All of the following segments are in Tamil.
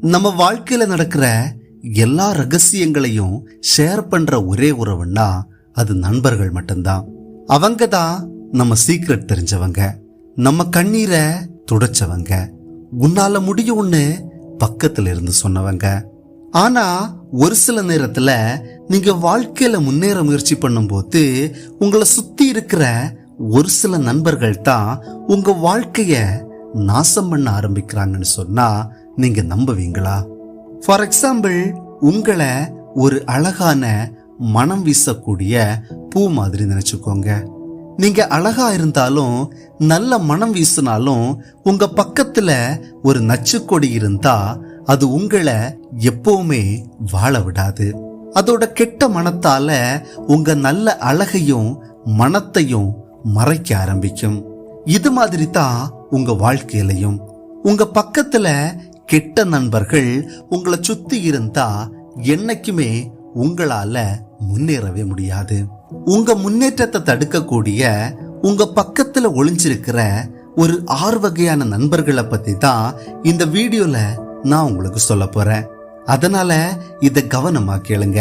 நம்ம வாழ்க்கையில நடக்கிற எல்லா ரகசியங்களையும் ஷேர் பண்ற ஒரே உறவுன்னா அது நண்பர்கள் மட்டும்தான். அவங்க தான் நம்ம சீக்ரெட் தெரிஞ்சவங்க. நம்ம கண்ணீரை துடைச்சவங்க. உன்னால முடியும்னு பக்கத்துல இருந்து சொன்னவங்க. ஆனா ஒரு சில நேரத்துல நீங்க வாழ்க்கையில முன்னேற முயற்சி பண்ணும்போது உங்களை சுத்தி இருக்கிற ஒரு சில நண்பர்கள் தான் உங்க வாழ்க்கைய நாசம் பண்ண ஆரம்பிக்கிறாங்கன்னு சொன்னா நீங்க நம்புவீங்களா? ஃபார் எக்ஸாம்பிள் உங்களை ஒரு அழகான மனம் வீசக்கூடிய பூ மாதிரி நினைச்சுக்கோங்க. நீங்க அழகா இருந்தாலும் நல்ல மனம் வீசினாலும் உங்க பக்கத்துல ஒரு நச்சுக்கொடி இருந்தா அது உங்களை எப்பவுமே வாழ விடாது. அதோட கெட்ட மனத்தால உங்க நல்ல அழகையும் மனத்தையும் மறைக்க ஆரம்பிக்கும். இது மாதிரி தான் உங்க வாழ்க்கையிலையும். உங்க பக்கத்துல கெட்ட நண்பர்கள் உங்களை சுத்தி இருந்தா என்னைக்குமே உங்களால முன்னேறவே முடியாது. உங்க முன்னேற்றத்தை தடுக்கக்கூடிய உங்க பக்கத்துல ஒளிஞ்சிருக்கிற ஒரு ஆறு வகையான நண்பர்களை பத்தி தான் இந்த வீடியோல நான் உங்களுக்கு சொல்ல போறேன். அதனால இத கவனமா கேளுங்க.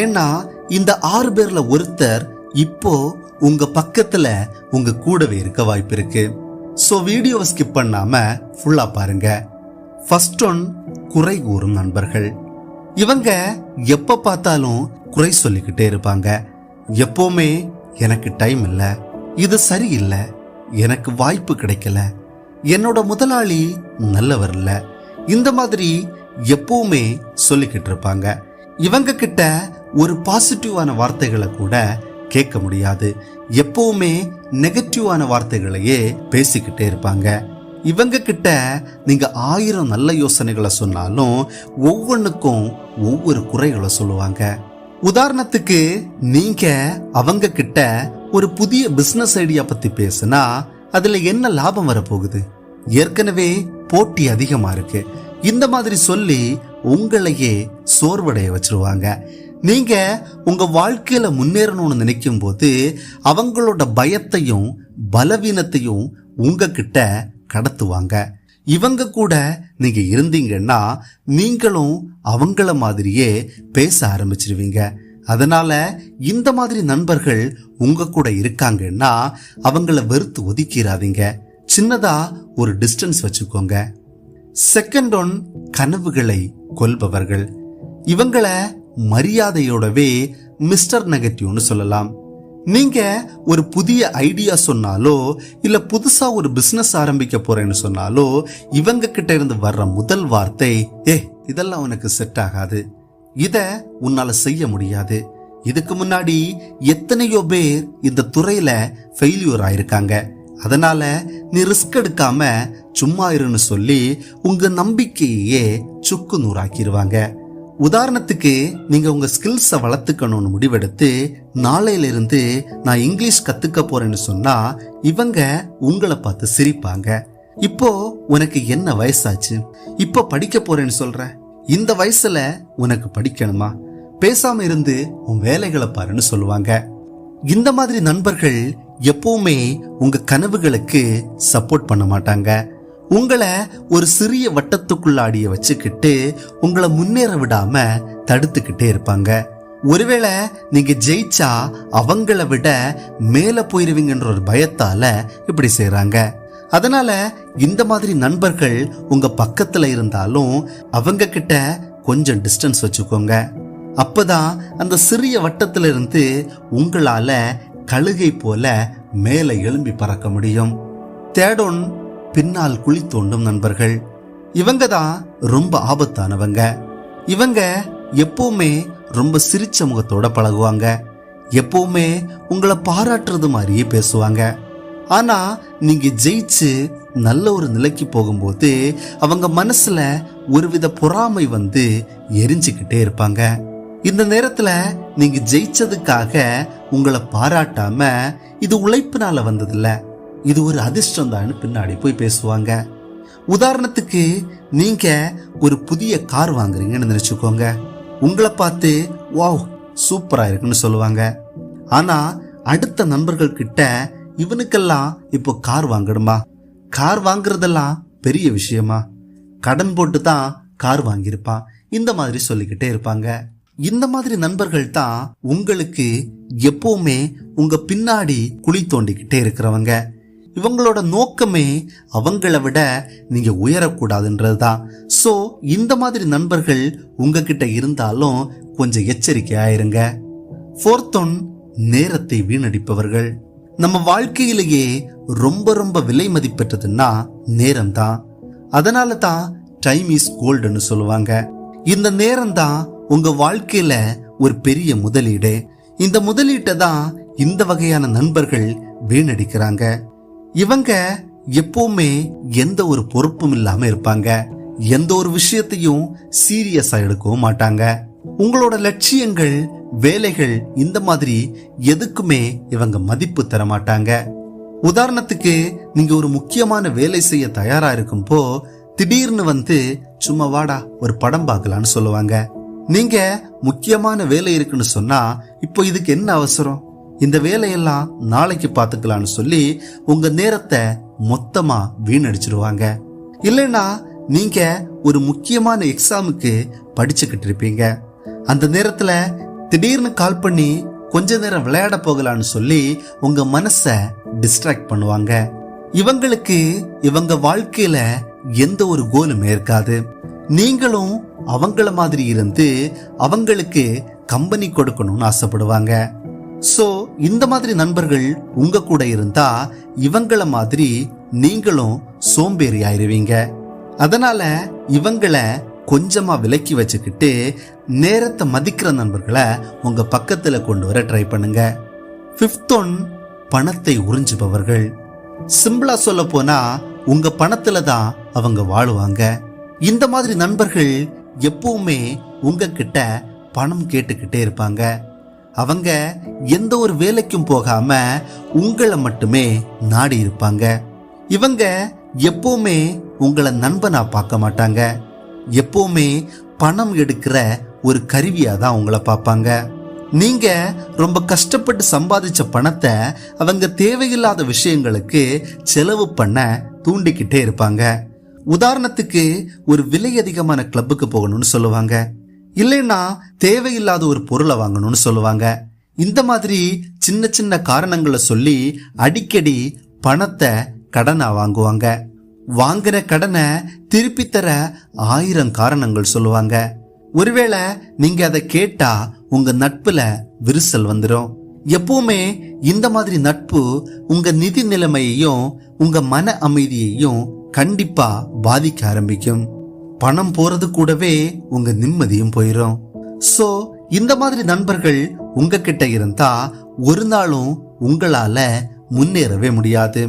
ஏன்னா இந்த ஆறு பேர்ல ஒருத்தர் இப்போ உங்க பக்கத்துல உங்க கூடவே இருக்க வாய்ப்பு இருக்கு. சோ வீடியோவை ஸ்கிப் பண்ணாம ஃபுல்லா பாருங்க. ஃபர்ஸ்ட் ஒன் குறை கூறும் நண்பர்கள். இவங்க எப்ப பார்த்தாலும் குறை சொல்லிக்கிட்டே இருப்பாங்க. எப்போவுமே எனக்கு டைம் இல்லை இது சரியில்லை எனக்கு வாய்ப்பு கிடைக்கல என்னோட முதலாளி நல்லவர் இல்லை இந்த மாதிரி எப்பவுமே சொல்லிக்கிட்டு இருப்பாங்க. இவங்க கிட்ட ஒரு பாசிட்டிவான வார்த்தைகளை கூட கேட்க முடியாது. எப்பவுமே நெகட்டிவான வார்த்தைகளையே பேசிக்கிட்டே இருப்பாங்க. இவங்க கிட்ட நீங்க ஆயிரம் நல்ல யோசனைகளை சொன்னாலும் ஒவ்வொன்றுக்கும் ஒவ்வொரு குறைகளை சொல்லுவாங்க. உதாரணத்துக்கு நீங்க அவங்க கிட்ட ஒரு புதிய பிசினஸ் ஐடியா பத்தி பேசுனா அதுல என்ன லாபம் வரப்போகுது? ஏற்கனவே போட்டி அதிகமா இருக்கு. இந்த மாதிரி சொல்லி உங்களையே சோர்வடைய வச்சிருவாங்க. நீங்க உங்க வாழ்க்கையில முன்னேறணும்னு நினைக்கும் போது அவங்களோட பயத்தையும் பலவீனத்தையும் உங்ககிட்ட கடத்துவாங்க. இவங்க கூட நீங்க இருந்தீங்கன்னா நீங்களும் அவங்கள மாதிரியே பேச ஆரம்பிச்சிருவீங்க. அதனால இந்த மாதிரி நண்பர்கள் உங்க கூட இருக்காங்கன்னா அவங்கள வெறுத்து ஒதுக்கிறாதீங்க சின்னதா ஒரு டிஸ்டன்ஸ் வச்சுக்கோங்க. செகண்ட் ஒன் கனவுகளை கொல்பவர்கள். இவங்களை மரியாதையோடவே மிஸ்டர் நெகட்டிவ்னு சொல்லலாம். நீங்க ஒரு புதிய ஐடியா சொன்னாலோ இல்ல புதுசா ஒரு பிசினஸ் ஆரம்பிக்க போறேன்னு சொன்னாலோ இவங்க கிட்ட இருந்து வர்ற முதல் வார்த்தை ஏ இதெல்லாம் உனக்கு செட் ஆகாது. இத உன்னால செய்ய முடியாது. இதுக்கு முன்னாடி எத்தனையோ பேர் இந்த துறையில ஃபெயிலியூர் ஆயிருக்காங்க. அதனால நீ ரிஸ்க் எடுக்காம சும்மா இருன்னு சொல்லி உங்க நம்பிக்கையே சுக்கு நூறாக்கிடுவாங்க உதாரணத்துக்கு நீங்க உங்க ஸ்கில்ஸை வளர்த்துக்கணும்னு முடிவெடுத்து நாளையிலிருந்து நான் இங்கிலீஷ் கத்துக்க போறேன்னு சொன்னா இவங்க உங்களை பார்த்து சிரிப்பாங்க. இப்போ உனக்கு என்ன வயசாச்சு? இப்போ படிக்க போறேன்னு சொல்ற. இந்த வயசுல உனக்கு படிக்கணுமா? பேசாம இருந்து உன் வேலைகளை பாருன்னு சொல்லுவாங்க. இந்த மாதிரி நண்பர்கள் எப்பவுமே உங்க கனவுகளுக்கு சப்போர்ட் பண்ண மாட்டாங்க. உங்களை ஒரு சிறிய வட்டத்துக்குள்ளாடிய வச்சுக்கிட்டு உங்களை முன்னேற விடாம தடுத்துக்கிட்டே இருப்பாங்க. ஒருவேளை நீங்க ஜெயிச்சா அவங்கள விட மேல போயிருவீங்கன்ற ஒரு பயத்தால இப்படி செய்யறாங்க அதனால இந்த மாதிரி நண்பர்கள் உங்க பக்கத்துல இருந்தாலும் அவங்க கிட்ட கொஞ்சம் டிஸ்டன்ஸ் வச்சுக்கோங்க. அப்பதான் அந்த சிறிய வட்டத்துல இருந்து உங்களால கழுகை போல மேலே எழும்பி பறக்க முடியும். தேடோன் பின்னால் குழி தோண்டும் நண்பர்கள். இவங்க தான் ரொம்ப ஆபத்தானவங்க. இவங்க எப்பவுமே ரொம்ப சிரிச்ச முகத்தோட பழகுவாங்க. எப்பவுமே உங்களை பாராட்டுறது மாதிரியே பேசுவாங்க. ஆனா நீங்க ஜெயிச்சு நல்ல ஒரு நிலைக்கு போகும்போது அவங்க மனசுல ஒருவித பொறாமை வந்து எரிஞ்சுக்கிட்டே இருப்பாங்க. இந்த நேரத்துல நீங்க ஜெயிச்சதுக்காக உங்களை பாராட்டாம இது உழைப்பினால வந்ததில்ல. இது ஒரு அதிர்ஷ்டம் தான் பின்னாடி போய் பேசுவாங்க. உதாரணத்துக்கு நீங்க ஒரு புதிய கார் வாங்குறீங்கன்னு நினைச்சுக்கோங்க. உங்களை பார்த்து வாவ் சூப்பரா இருக்குன்னு சொல்லுவாங்க. ஆனா அடுத்த நண்பர்கள் கிட்ட இவனுக்கெல்லாம் இப்போ கார் வாங்கணுமா? கார் வாங்குறதெல்லாம் பெரிய விஷயமா? கடன் போட்டு தான் கார் வாங்கியிருப்பான். இந்த மாதிரி சொல்லிக்கிட்டே இருப்பாங்க. இந்த மாதிரி நண்பர்கள் தான் உங்களுக்கு எப்பவுமே உங்க பின்னாடி குழி தோண்டிக்கிட்டே இருக்கிறவங்க. இவங்களோட நோக்கமே அவங்கள விட நீங்க உயரக்கூடாதுன்றது தான் ஸோ இந்த மாதிரி நண்பர்கள் உங்ககிட்ட இருந்தாலும் கொஞ்சம் எச்சரிக்கையாயிருங்க. ஃபோர்த் ஒன் நேரத்தை வீணடிப்பவர்கள். நம்ம வாழ்க்கையிலேயே ரொம்ப ரொம்ப விலை மதிப்பெற்றதுன்னா நேரம் தான் அதனால தான் டைம் இஸ் கோல்டுன்னு சொல்லுவாங்க. இந்த நேரம் தான் உங்க வாழ்க்கையில ஒரு பெரிய முதலீடு. இந்த முதலீட்டை தான் இந்த வகையான நண்பர்கள் வீணடிக்கிறாங்க. இவங்க எப்பவுமே எந்த ஒரு பொறுப்பும் இல்லாம இருப்பாங்க. எந்த ஒரு விஷயத்தையும் சீரியஸா எடுக்கவும் மாட்டாங்க. உங்களோட லட்சியங்கள் வேலைகள் இந்த மாதிரி எதுக்குமே இவங்க மதிப்பு தர மாட்டாங்க. உதாரணத்துக்கு நீங்க ஒரு முக்கியமான வேலை செய்ய தயாரா இருக்கும்போ திடீர்னு வந்து சும்மா வாடா ஒரு படம் பார்க்கலான்னு சொல்லுவாங்க. நீங்க முக்கியமான வேலை இருக்குன்னு சொன்னா இப்போ இதுக்கு என்ன அவசரம்? இந்த வேலையெல்லாம் நாளைக்கு பார்த்துக்கலாம்னு சொல்லி உங்க நேரத்தை மொத்தமா வீணடிச்சிருவாங்க. இல்லைன்னா நீங்க ஒரு முக்கியமான எக்ஸாமுக்கு படிச்சுக்கிட்டு இருப்பீங்க. அந்த நேரத்துல திடீர்னு கால் பண்ணி கொஞ்ச நேரம் விளையாட போகலான்னு சொல்லி உங்க மனச டிஸ்ட்ராக்ட் பண்ணுவாங்க. இவங்களுக்கு இவங்க வாழ்க்கையில எந்த ஒரு கோலுமே இருக்காது நீங்களும் அவங்கள மாதிரி இருந்து அவங்களுக்கு கம்பெனி கொடுக்கணும்னு ஆசைப்படுவாங்க. ஸோ இந்த மாதிரி நண்பர்கள் உங்க கூட இருந்தா இவங்கள மாதிரி நீங்களும் சோம்பேறி ஆயிருவீங்க. அதனால இவங்களை கொஞ்சமா விலக்கி வச்சுக்கிட்டு நேரத்தை மதிக்கிற நண்பர்களை உங்க பக்கத்துல கொண்டு வர ட்ரை பண்ணுங்க. ஃபிஃப்த் ஒன் பணத்தை உறிஞ்சுபவர்கள். சிம்பிளா சொல்ல போனா உங்க பணத்துல தான் அவங்க வாழுவாங்க. இந்த மாதிரி நண்பர்கள் எப்பவுமே உங்ககிட்ட பணம் கேட்டுக்கிட்டே இருப்பாங்க. அவங்க எந்த ஒரு வேலைக்கும் போகாம உங்களை மட்டுமே நாடி இருப்பாங்க. இவங்க எப்பவுமே உங்களை நண்பனா பார்க்க மாட்டாங்க. எப்பவுமே பணம் எடுக்கிற ஒரு கருவியா தான் உங்களை பார்ப்பாங்க. நீங்க ரொம்ப கஷ்டப்பட்டு சம்பாதிச்ச பணத்தை அவங்க தேவையில்லாத விஷயங்களுக்கு செலவு பண்ண தூண்டிக்கிட்டே இருப்பாங்க. உதாரணத்துக்கு ஒரு விலை அதிகமான கிளப்புக்கு போகணும்னு சொல்லுவாங்க. இல்லைன்னா தேவையில்லாத ஒரு பொருளை வாங்கணும்னு சொல்லுவாங்க. இந்த மாதிரி சின்ன சின்ன காரணங்களை சொல்லி அடிக்கடி பணத்தை கடனா வாங்குவாங்க. வாங்கின கடனை திருப்பி தர ஆயிரம் காரணங்கள் சொல்லுவாங்க. ஒருவேளை நீங்க அதை கேட்டா உங்க நட்புல விரிசல் வந்துடும் எப்பவுமே இந்த மாதிரி நட்பு உங்க நிதி நிலைமையையும் உங்க மன அமைதியையும் கண்டிப்பா பாதிக்க ஆரம்பிக்கும். பணம் போறது கூடவே உங்க நிம்மதியும் போயிடும் சோ இந்த மாதிரி நண்பர்கள் உங்ககிட்ட இருந்தா ஒரு நாளும் உங்களால முன்னேறவே முடியாது.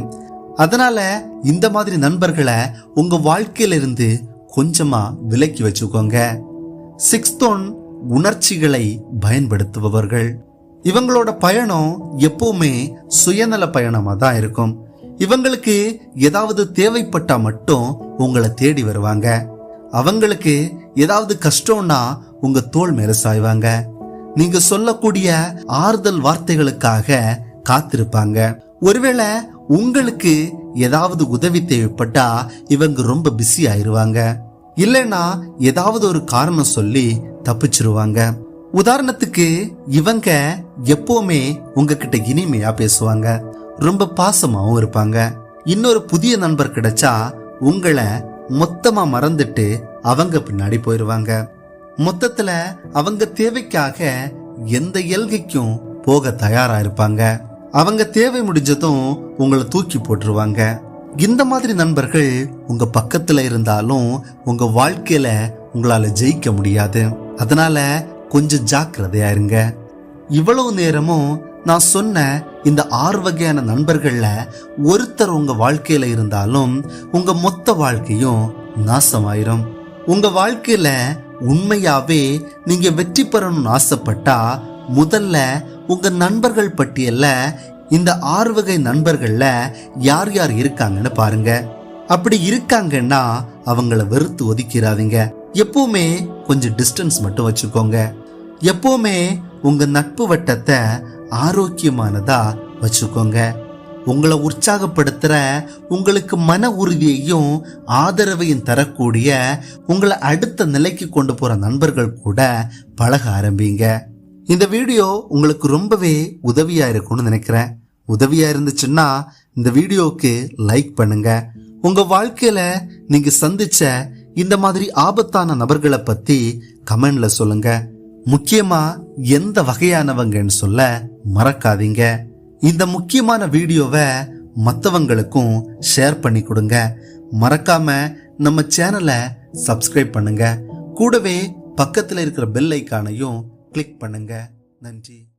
அதனால இந்த மாதிரி நண்பர்களை உங்க வாழ்க்கையிலிருந்து கொஞ்சமா விலக்கி வச்சுக்கோங்க. சிக்ஸ்த் ஒன் உணர்ச்சிகளை பயன்படுத்துபவர்கள். இவங்களோட பயணம் எப்பவுமே சுயநல பயணமாக தான் இருக்கும். இவங்களுக்கு ஏதாவது தேவைப்பட்டா மட்டும் உங்களை தேடி வருவாங்க. அவங்களுக்கு ஏதாவது கஷ்டம்னா உங்க தோல் மேல சாய்வாங்க. நீங்க சொல்லக்கூடிய ஆறுதல் வார்த்தைகளுக்காக காத்திருப்பாங்க. ஒருவேளை உங்களுக்கு ஏதாவது உதவி தேவைப்பட்டா இவங்க ரொம்ப பிஸி ஆயிருவாங்க. இல்லைன்னா ஏதாவது ஒரு காரணம் சொல்லி தப்பிச்சிருவாங்க. உதாரணத்துக்கு இவங்க எப்பவுமே உங்ககிட்ட இனிமையா பேசுவாங்க. ரொம்ப பாசமாவும் இருப்பாங்க. இன்னொரு புதிய நண்பர் கிடைச்சா உங்களை மொத்தமா மறந்துட்டு அவங்க பின்னாடி போயிருவாங்க. மொத்தத்துல அவங்க தேவைக்காக எந்த எல்கைக்கும் போக தயாரா இருப்பாங்க. அவங்க தேவை முடிஞ்சதும் உங்களை தூக்கி போட்டுருவாங்க. இந்த மாதிரி நண்பர்கள் உங்க பக்கத்துல இருந்தாலும் உங்க வாழ்க்கையில உங்களால ஜெயிக்க முடியாது. அதனால கொஞ்சம் ஜாக்கிரதையா இருங்க. இவ்வளவு நேரமும் நான் சொன்ன இந்த ஆறு வகையான நண்பர்கள்ல ஒருத்தர் உங்க வாழ்க்கையில இருந்தாலும் உங்க மொத்த வாழ்க்கையும் நாசமாயிரும். உங்க வாழ்க்கையில உண்மையாவே நீங்க வெற்றி பெறணும்னு ஆசைப்பட்டா முதல்ல உங்க நண்பர்கள் பட்டியல்ல இந்த ஆறு வகை நண்பர்கள்ல யார் யார் இருக்காங்கன்னு பாருங்க. அப்படி இருக்காங்கன்னா அவங்கள வெறுத்து ஒதுக்கிறாதீங்க எப்பவுமே கொஞ்சம் டிஸ்டன்ஸ் மட்டும் வச்சுக்கோங்க. எப்பவுமே உங்க நட்பு வட்டத்தை ஆரோக்கியமானதா வச்சுக்கோங்க. உங்களை உற்சாகப்படுத்துற உங்களுக்கு மன உறுதியையும் ஆதரவையும் தரக்கூடிய உங்களை அடுத்த நிலைக்கு கொண்டு போற நண்பர்கள் கூட பழக ஆரம்பிங்க. இந்த வீடியோ உங்களுக்கு ரொம்பவே உதவியா இருக்கும்னு நினைக்கிறேன். உதவியா இருந்துச்சுன்னா இந்த வீடியோவுக்கு லைக் பண்ணுங்க. உங்க வாழ்க்கையில நீங்க சந்திச்ச இந்த மாதிரி ஆபத்தான நபர்களை பத்தி கமெண்ட்ல சொல்லுங்க. முக்கியமா எந்த வகையானவங்கன்னு சொல்ல மறக்காதீங்க. இந்த முக்கியமான வீடியோவை மற்றவங்களுக்கும் ஷேர் பண்ணி கொடுங்க. மறக்காம நம்ம சேனலை சப்ஸ்கிரைப் பண்ணுங்க. கூடவே பக்கத்தில் இருக்கிற பெல் ஐக்கானையும் கிளிக் பண்ணுங்க. நன்றி.